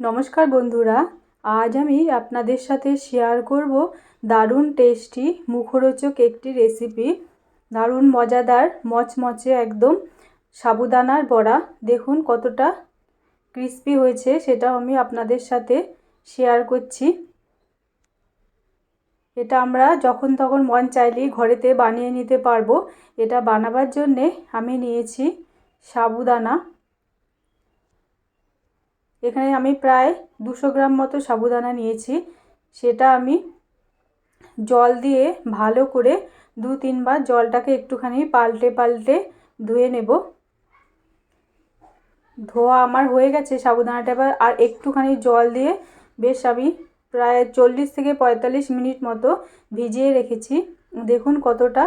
নমস্কার বন্ধুরা, আজ আমি আপনাদের সাথে শেয়ার করব দারুণ টেস্টি মুখরোচক একটি রেসিপি দারুণ মজাদার, মচমচে একদম সাবুদানার বড়া। দেখুন কতটা ক্রিস্পি হয়েছে, সেটাও আমি আপনাদের সাথে শেয়ার করছি। এটা আমরা যখন তখন মন চাইলেই ঘরেতে বানিয়ে নিতে পারব। এটা বানাবার জন্যে আমি নিয়েছি সাবুদানা। এখানে আমি প্রায় দুশো গ্রাম মতো সাবুদানা নিয়েছি। সেটা আমি জল দিয়ে ভালো করে দু তিনবার জলটাকে একটুখানি পাল্টে পাল্টে ধুয়ে নেব। ধোয়া আমার হয়ে গেছে সাবুদানাটা এবার, আর একটুখানি জল দিয়ে বেশ আমি প্রায় চল্লিশ থেকে পঁয়তাল্লিশ মিনিট মতো ভিজিয়ে রেখেছি। দেখুন কতটা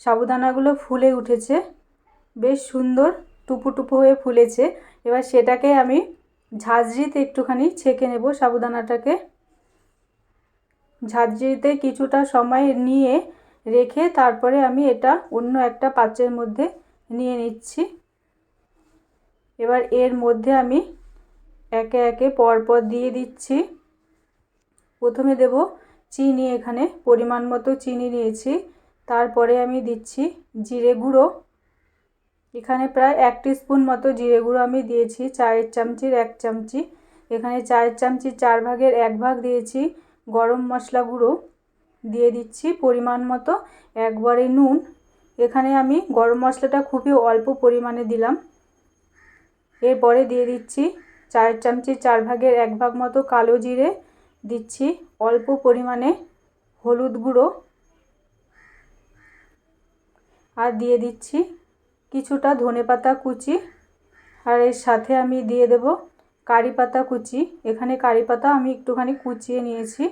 সাবুদানাগুলো ফুলে উঠেছে, বেশ সুন্দর টুপু টুপু হয়ে ফুলেছে। এবার সেটাকে আমি ঝাঁঝরিতে একটুখানি ছেঁকে নেব সাবুদানাটাকে। ঝাঁঝরিতে কিছুটা সময় নিয়ে রেখে তারপরে আমি এটা অন্য একটা পাত্রের মধ্যে নিয়ে নিচ্ছি। এবার এর মধ্যে আমি একে একে পরপর দিয়ে দিচ্ছি। প্রথমে দেব চিনি, এখানে পরিমাণ মতো চিনি নিয়েছি। তারপরে আমি দিচ্ছি জিরে গুঁড়ো। এখানে প্রায় এক স্পুন মতো জিরে গুঁড়ো আমি দিয়েছি, চায়ের চামচির এক চামচি। এখানে চায়ের চামচি চার ভাগের এক ভাগ দিয়েছি, গরম মশলা গুঁড়ো দিয়ে দিচ্ছি পরিমাণ মতো, একবারে নুন। এখানে আমি গরম মশলাটা খুবই অল্প পরিমাণে দিলাম। এরপরে দিয়ে দিচ্ছি চায়ের চামচি চার ভাগের এক ভাগ মতো কালো জিরে। দিচ্ছি অল্প পরিমাণে হলুদ গুঁড়ো। আর দিয়ে দিচ্ছি কিছুটা ধনে পাতা কুচি, আর এর সাথে আমি দিয়ে দেব কারি পাতা কুচি। এখানে কারি পাতা আমি একটুখানি কুচিয়ে নিয়েছি।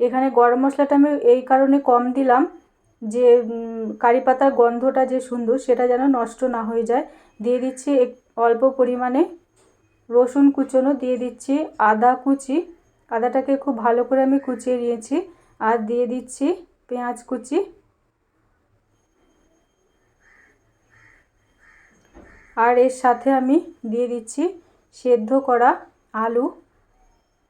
এখানে গরম মশলাটা আমি এই কারণে কম দিলাম যে কারি পাতার গন্ধটা যে সুন্দর সেটা যেন নষ্ট না হয়ে যায়। দিয়ে দিচ্ছি অল্প পরিমাণে রসুন কুচনো, দিয়ে দিচ্ছি আদা কুচি। আদাটাকে খুব ভালো করে আমি কুচিয়ে নিয়েছি। আর দিয়ে দিচ্ছি পেঁয়াজ কুচি। আর এর সাথে আমি দিয়ে দিচ্ছি সেদ্ধ করা আলু।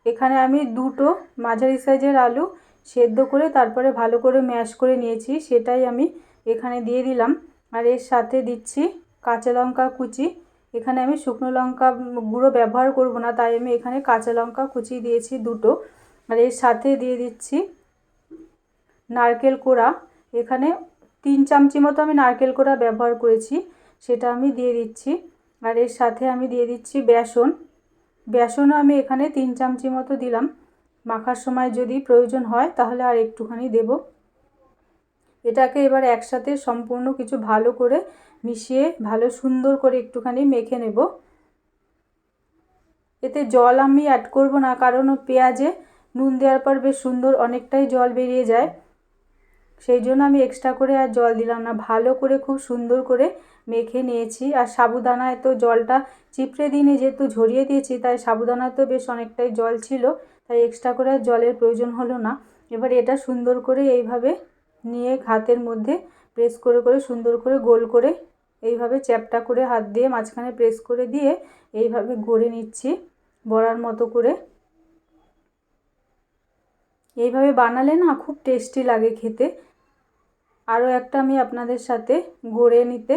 এখানে আমি দুটো মাঝারি সাইজের আলু সেদ্ধ করে তারপরে ভালো করে ম্যাশ করে নিয়েছি, সেটাই আমি এখানে দিয়ে দিলাম। আর এর সাথে দিচ্ছি কাঁচা লঙ্কা কুচি। এখানে আমি শুকনো লঙ্কা গুঁড়ো ব্যবহার করব না, তাই আমি এখানে কাঁচা লঙ্কা কুচি দিয়েছি দুটো। আর এর সাথে দিয়ে দিচ্ছি নারকেল কোড়া। এখানে তিন চামচি মতো আমি নারকেল কোড়া ব্যবহার করেছি। সেটা আমি দিয়ে দিচ্ছি। আর এর সাথে আমি দিয়ে দিচ্ছি বেসন। বেসনও আমি এখানে তিন চামচি মতো দিলাম। মাখার সময় যদি প্রয়োজন হয় তাহলে আর একটুখানি দেব। এটাকে এবার একসাথে সম্পূর্ণ কিছু ভালো করে মিশিয়ে, ভালো সুন্দর করে একটুখানি মেখে নেব। এতে জল আমি অ্যাড করব না, কারণ পেঁয়াজে নুন দেওয়ার পর বেশ সুন্দর অনেকটাই জল বেরিয়ে যায়। সেই জন্য আমি এক্সট্রা করে আর জল দিলাম না। ভালো করে খুব সুন্দর করে মেখে নিয়েছি। আর সাবুদানায় তো জলটা চিপড়ে দিনে যেহেতু ঝরিয়ে দিয়েছি, তাই সাবুদানা তো বেশ অনেকটাই জল ছিল, তাই এক্সট্রা করে জলের প্রয়োজন হলো না। এবার এটা সুন্দর করে এইভাবে নিয়ে হাতের মধ্যে প্রেস করে করে সুন্দর করে গোল করে এইভাবে চ্যাপটা করে হাত দিয়ে মাঝখানে প্রেস করে দিয়ে এইভাবে গড়ে নিচ্ছি বড়ার মতো করে। এইভাবে বানালে না খুব টেস্টি লাগে খেতে। আরও একটা আমি আপনাদের সাথে গড়ে নিতে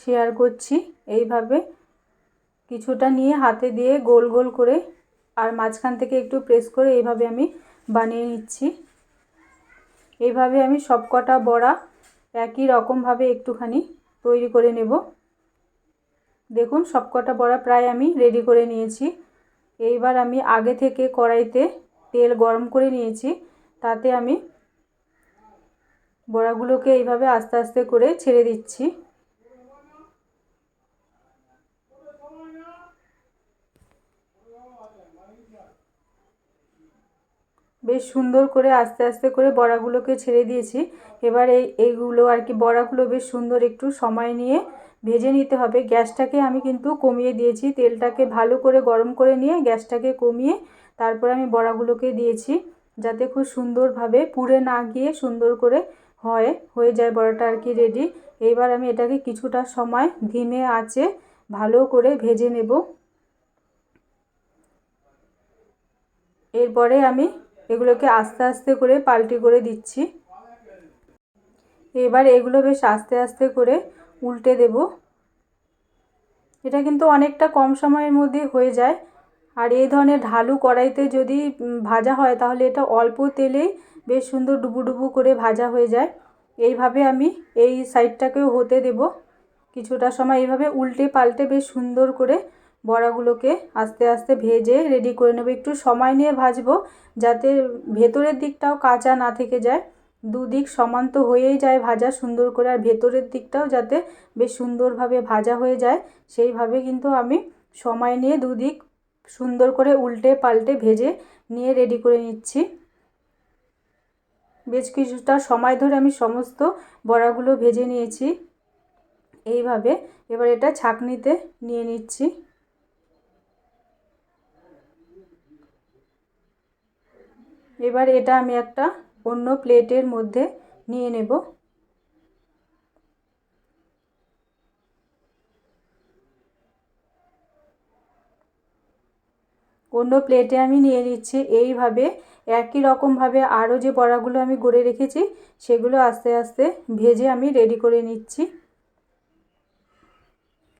শেয়ার করছি। এইভাবে কিছুটা নিয়ে হাতে দিয়ে গোল গোল করে আর মাঝখান থেকে একটু প্রেস করে এইভাবে আমি বানিয়ে নিচ্ছি। এইভাবে আমি সবকটা বড়া একই রকমভাবে একটুখানি তৈরি করে নেব। দেখুন, সবকটা বড়া প্রায় আমি রেডি করে নিয়েছি। এইবার আমি আগে থেকে কড়াইতে তেল গরম করে নিয়েছি, তাতে আমি বড়াগুলোকে এইভাবে আস্তে আস্তে করে ছেড়ে দিচ্ছি। বেশ সুন্দর করে আস্তে আস্তে করে বড়াগুলোকে ছেড়ে দিয়েছি। এবার এই, এইগুলো আর কি, বড়াগুলো বেশ সুন্দর একটু সময় নিয়ে ভেজে নিতে হবে। গ্যাসটাকে আমি কিন্তু কমিয়ে দিয়েছি। তেলটাকে ভালো করে গরম করে নিয়ে গ্যাসটাকে কমিয়ে তারপর আমি বড়াগুলোকে দিয়েছি, যাতে খুব সুন্দরভাবে পুড়ে না গিয়ে সুন্দর করে হয়, হয়ে যায় বড়াটা আর কি রেডি এইবার আমি এটাকে কিছুটা সময় ধিমে আঁচে ভালো করে ভেজে নেব। এরপরে আমি এগুলোকে আস্তে আস্তে করে পাল্টি করে দিচ্ছি। এবার এগুলো বেশ আস্তে আস্তে করে উল্টে দেব। এটা কিন্তু অনেকটা কম সময়ের মধ্যে হয়ে যায়। আর এই ধরনের ঢালু কড়াইতে যদি ভাজা হয়, তাহলে এটা অল্প তেলেই বেশ সুন্দর ডুবু ডুবু করে ভাজা হয়ে যায়। এইভাবে আমি এই সাইডটাকেও হতে দেব। কিছুটা সময় এইভাবে উল্টে পাল্টে বেশ সুন্দর করে বড়াগুলোকে আস্তে আস্তে ভেজে রেডি করে নেব। একটু সময় নিয়ে ভাজবো যাতে ভেতরের দিকটাও কাঁচা না থেকে যায়। দুদিক সমান তো হয়েই যায় ভাজা সুন্দর করে, আর ভেতরের দিকটাও যাতে বেশ সুন্দরভাবে ভাজা হয়ে যায়। সেইভাবে কিন্তু আমি সময় নিয়ে দুদিক সুন্দর করে উল্টে পাল্টে ভেজে নিয়ে রেডি করে নিচ্ছি। বেশ কিছুটা সময় ধরে আমি সমস্ত বড়াগুলো ভেজে নিয়েছি। এইভাবে এবার এটা ছাকনিতে নিয়ে নিচ্ছি। এবার এটা আমি একটা অন্য প্লেটের মধ্যে নিয়ে নেব। অন্য প্লেটে আমি নিয়ে নিচ্ছি। এইভাবে একই রকমভাবে আরও যে বড়াগুলো আমি গড়ে রেখেছি, সেগুলো আস্তে আস্তে ভেজে আমি রেডি করে নিচ্ছি।